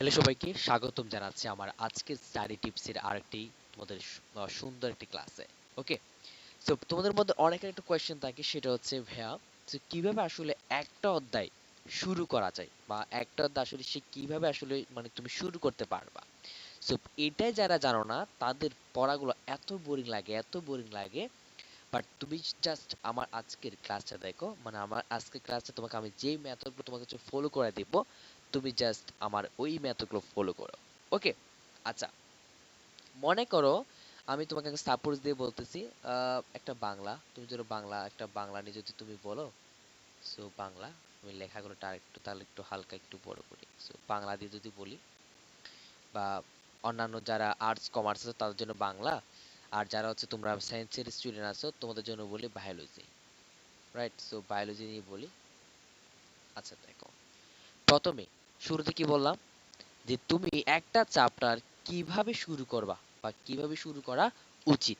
Hello সবাইকে স্বাগতম জানাচ্ছি আমার আজকের স্টাডি টিপসের আরেকটি তোমাদের সুন্দর একটি ক্লাসে ওকে তো তোমাদের মধ্যে অনেকের একটা কোয়েশ্চেন থাকে, সেটা হচ্ছে, ভাইয়া, যে কীভাবে আসলে একটা অধ্যায় শুরু করা যায় বা একটা অধ্যায় আসলে সে কীভাবে আসলে মানে তুমি শুরু করতে পারবা? সো এটাই যারা জানো না, তাদের পড়াগুলো এত বোরিং লাগে, এত বোরিং লাগে। বাট তুমি জাস্ট আমার আজকের ক্লাসটা দেখো মানে আমার আজকের ক্লাসটা তোমাকে আমি যেই মেথডগুলো তোমাকে ফলো করে দিব তুমি জাস্ট আমার ওই মেথডগুলো ফলো করো। ওকে আচ্ছা। মনে করো আমি তোমাকে সাপোজ দিয়ে বলতেছি একটা বাংলা। তুমি যদি বাংলা, একটা বাংলা নিয়ে যদি তুমি বলো সো বাংলা, আমি লেখাগুলোটা একটু, তাহলে একটু হালকা একটু বড় করি। সো বাংলা দিয়ে যদি বলি, বা অন্যান্য যারা আর্টস কমার্স আছে, তাদের জন্য বাংলা। আর যারা হচ্ছে তোমরা সায়েন্সের স্টুডেন্ট আছো, তোমাদের জন্য বলি বায়োলজি রাইট সো বায়োলজি নিয়ে বলি। আচ্ছা দেখো। প্রথমে শুরুতে কি বললাম? যে তুমি একটা চ্যাপ্টার কীভাবে শুরু করবা বা কীভাবে শুরু করা উচিত?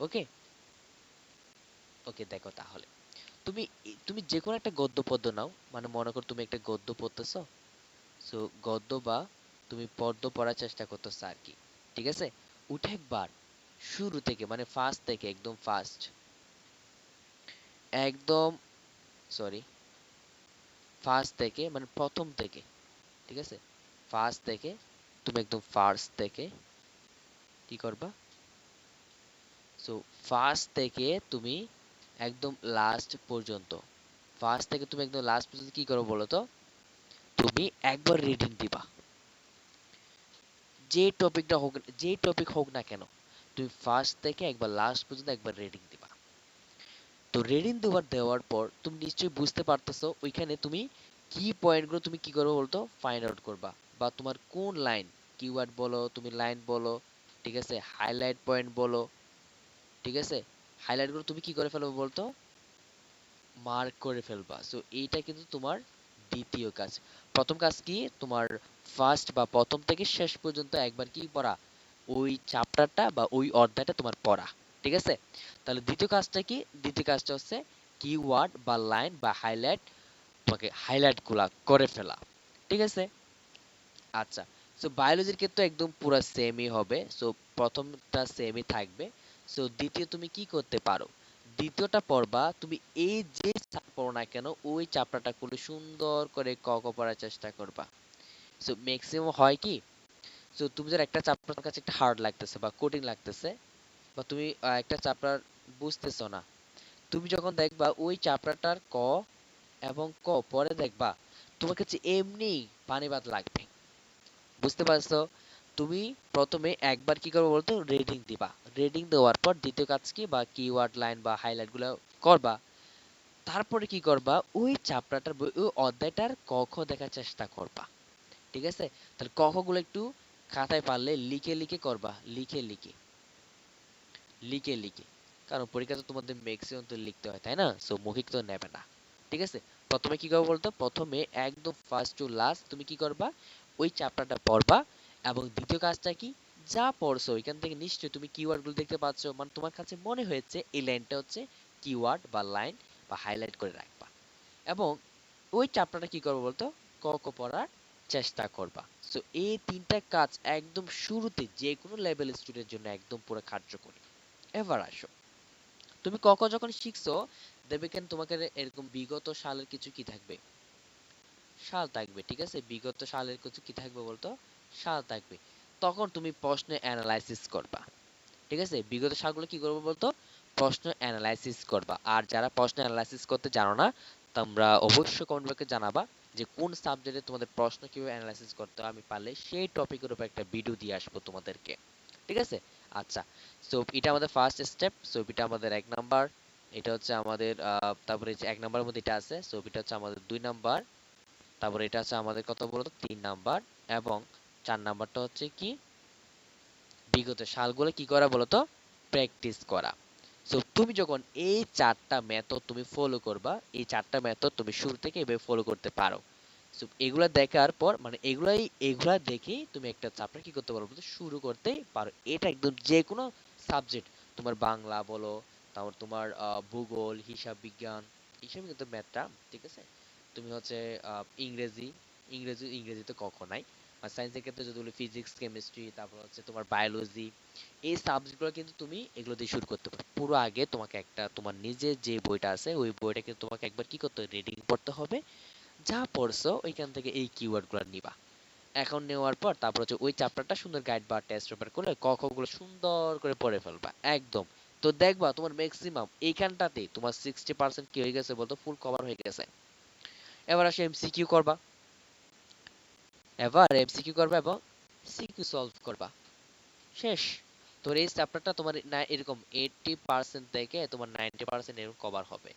ওকে ওকে দেখো তাহলে। তুমি তুমি যে কোনো একটা গদ্য পদ্য নাও মানে মনে করো তুমি একটা গদ্য পড়তেছো সো গদ্য বা তুমি পদ্য পড়ার চেষ্টা করতেছো আর কি, ঠিক আছে? উঠে একবার, শুরু থেকে মানে ফার্স্ট থেকে, একদম ফার্স্ট একদম সরি ফার্স্ট থেকে মানে প্রথম থেকে ঠিক আছে? ফার্স্ট থেকে তুমি একদম ফার্স্ট থেকে কি করবা? সো ফার্স্ট থেকে তুমি একদম লাস্ট পর্যন্ত ফার্স্ট থেকে তুমি একদম লাস্ট পর্যন্ত কি করো বলো তো? তুমি একবার রিডিং দিবা। যে টপিকটা হোক, যে টপিক হোক না কেন, তুমি ফার্স্ট থেকে একবার লাস্ট পর্যন্ত একবার রিডিং দিবা। তো রিডিং দেওয়ার দেওয়ার পর, তুমি নিশ্চয়ই বুঝতে পারতেছো, ওইখানে তুমি কি পয়েন্টগুলো তুমি কি করবে বলতো? ফাইন্ড আউট করবা। বা তোমার কোন লাইন কিওয়ার্ড বলো, তুমি লাইন বলো, ঠিক আছে? হাইলাইট পয়েন্ট বলো, ঠিক আছে? হাইলাইটগুলো তুমি কি করে ফেলবে বলতো? মার্ক করে ফেলবা। সো এইটা কিন্তু তোমার দ্বিতীয় কাজ। প্রথম কাজ কি? তোমার ফার্স্ট বা প্রথম থেকে শেষ পর্যন্ত একবার কি পড়া। ওই চ্যাপ্টারটা বা ওই অধ্যায়টা তোমার পড়া। ঠিক আছে? তাহলে দ্বিতীয় কাজটা কি? দ্বিতীয় কাজটা হচ্ছে কিওয়ার্ড বা লাইন বা হাইলাইট তোমাকে হাইলাইটগুলা করে ফেলা, ঠিক আছে? আচ্ছা সো বায়োলজির ক্ষেত্রে একদম পুরো সেমই হবে সো প্রথমটা সেমই থাকবে সো দ্বিতীয় তুমি কি করতে পারো? দ্বিতীয়টা পড়বা, তুমি এই যে পড়ো না কেন, ওই চ্যাপ্টারটা খুলে সুন্দর করে ক ক পড়ার চেষ্টা করবা। সো ম্যাক্সিমাম হয় কি? সো তুমি যার একটা চ্যাপ্টার কাছে একটা হার্ড লাগতেছে বা কঠিন লাগতেছে, বা তুমি একটা চ্যাপ্টার বুঝতেছো না, তুমি যখন দেখবা ওই চ্যাপ্টারটার ক এবং ক, পরে দেখবা তোমার কাছে এমনি পানি ভাত লাগবে। বুঝতে পারছ? তুমি প্রথমে একবার কি করবে বলতো? রিডিং দিবা। রিডিং দেওয়ার পর দ্বিতীয় কাজ কি বা কিওয়ার্ড লাইন বা হাইলাইটগুলো করবা। তারপরে কি করবা? ওই চ্যাপ্টারটার ওই অধ্যায়টার ক, খ দেখার চেষ্টা করবা। ঠিক আছে? তাহলে ক, খ গুলো একটু খাতায় পারলে লিখে লিখে করবা। লিখে লিখে। লিখে লিখে। কারণ পরীক্ষাতে তোমাদের ম্যাক্সিমাম তো লিখতে হয়, তাই না? সো মৌখিক তো নেবে না। ঠিক আছে? প্রথমে কি করব বলতো? প্রথমে একদম ফার্স্ট টু লাস্ট তুমি কি করবা? ওই চ্যাপ্টারটা পড়বা এবং দ্বিতীয় কাজটা কি? যা পড়ছো, ওইখান থেকে নিশ্চয়ই তুমি কিওয়ার্ডগুলো দেখতে পাচ্ছ। মানে তোমার কাছে মনে হয়েছে এই লাইনটা হচ্ছে কিওয়ার্ড বা লাইন বা হাইলাইট করে রাখবা। এবং ওই চ্যাপ্টারটা কি করব বলতো? ক ক পড়ার চেষ্টা করবা। সো এই তিনটা কাজ একদম শুরুতে যে কোনো লেভেল স্টুডেন্টের জন্য একদম পুরো কার্যকরী। এবার আসো। তুমি ক ক যখন শিখছো, দেখবে কেন তোমাকে এরকম বিগত সালের কিছু কি থাকবে? সাল থাকবে, ঠিক আছে? বিগত সালের কিছু কি থাকবে বলতো? সাল থাকবে। তখন তুমি প্রশ্ন অ্যানালাইসিস করবা, ঠিক আছে? বিগত সালগুলো কি করব বলতো? প্রশ্ন অ্যানালাইসিস করবা। আর যারা প্রশ্ন অ্যানালাইসিস করতে জানো না, তোমরা অবশ্যই কমেন্ট বক্সে জানাবা যে কোন সাবজেক্টে তোমাদের প্রশ্ন কীভাবে অ্যানালাইসিস করতে হয়। আমি পারলে সেই টপিকের উপর একটা ভিডিও দিয়ে আসব তোমাদেরকে, ঠিক আছে? আচ্ছা সো এটা আমাদের ফার্স্ট স্টেপ সো এটা আমাদের এক নাম্বার এটা হচ্ছে আমাদের তারপরে এক নাম্বারের মধ্যে এটা আছে সো এটা হচ্ছে আমাদের দুই নাম্বার তারপরে এটা হচ্ছে আমাদের কত বলতো? তিন নাম্বার এবং চার নাম্বারটা হচ্ছে কি? বিগত সালগুলো কি করা বলতো? প্র্যাকটিস করা। সো তুমি যখন এই চারটা মেথড তুমি ফলো করবা, এই চারটা মেথড তুমি শুরু থেকে এভাবে ফলো করতে পারো। সো এগুলা দেখার পর মানে এগুলাই এগুলা দেখেই তুমি একটা চ্যাপ্টার কি করতে পারো? শুরু করতে পারো। এটা একদম যে কোনো সাবজেক্ট তোমার বাংলা বলো তারপর তোমার ভূগোল হিসাব বিজ্ঞান হিসাব কিন্তু ম্যাথটা ঠিক আছে? তুমি হচ্ছে আহ, ইংরেজি ইংরেজি ইংরেজিতে কখন নাই। আর সায়েন্সের ক্ষেত্রে যদি বলি ফিজিক্স কেমিস্ট্রি তারপর হচ্ছে তোমার বায়োলজি এই সাবজেক্টগুলো কিন্তু তুমি এগুলো দিয়ে শুরু করতে পারো। পুরো আগে তোমাকে একটা তোমার নিজের যে বইটা আছে ওই বইটা কিন্তু তোমাকে একবার কি করতে হবে? রিডিং পড়তে হবে। যা পড়ছো, ওইখান থেকে এই কিওয়ার্ডগুলো নিবা। এখন নেওয়ার পর তারপর হচ্ছে ওই চ্যাপ্টারটা সুন্দর গাইড বা টেস্ট পেপার করে ক খ গুলো সুন্দর করে পড়ে ফেলবা, একদম। তো দেখবা তোমার ম্যাক্সিমাম এইখানটাতে তোমার সিক্সটি পার্সেন্ট কি হয়ে গেছে বলতো? ফুল কভার হয়ে গেছে। এবার আসে এমসিকিউ করবা। এবার এমসিকিউ করবা এবং সিকিউ সলভ করবা। শেষ। তোর এই চ্যাপ্টারটা তোমার না এরকম এইটটি পার্সেন্ট থেকে তোমার নাইনটি পার্সেন্ট এরকম কভার হবে।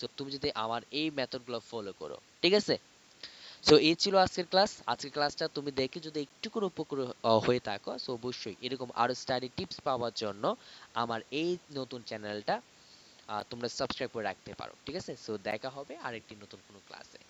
তো তুমি যদি আমার এই মেথডগুলো ফলো করো, ঠিক আছে? সো এই ছিল আজকের ক্লাস আজকের ক্লাসটা তুমি দেখে যদি একটু করে উপকার হয়ে থাকো সো অবশ্যই এরকম আরও স্টাডি টিপস পাওয়ার জন্য আমার এই নতুন চ্যানেলটা তোমরা সাবস্ক্রাইব করে রাখতে পারো, ঠিক আছে? সো দেখা হবে আরেকটি নতুন কোনো ক্লাসে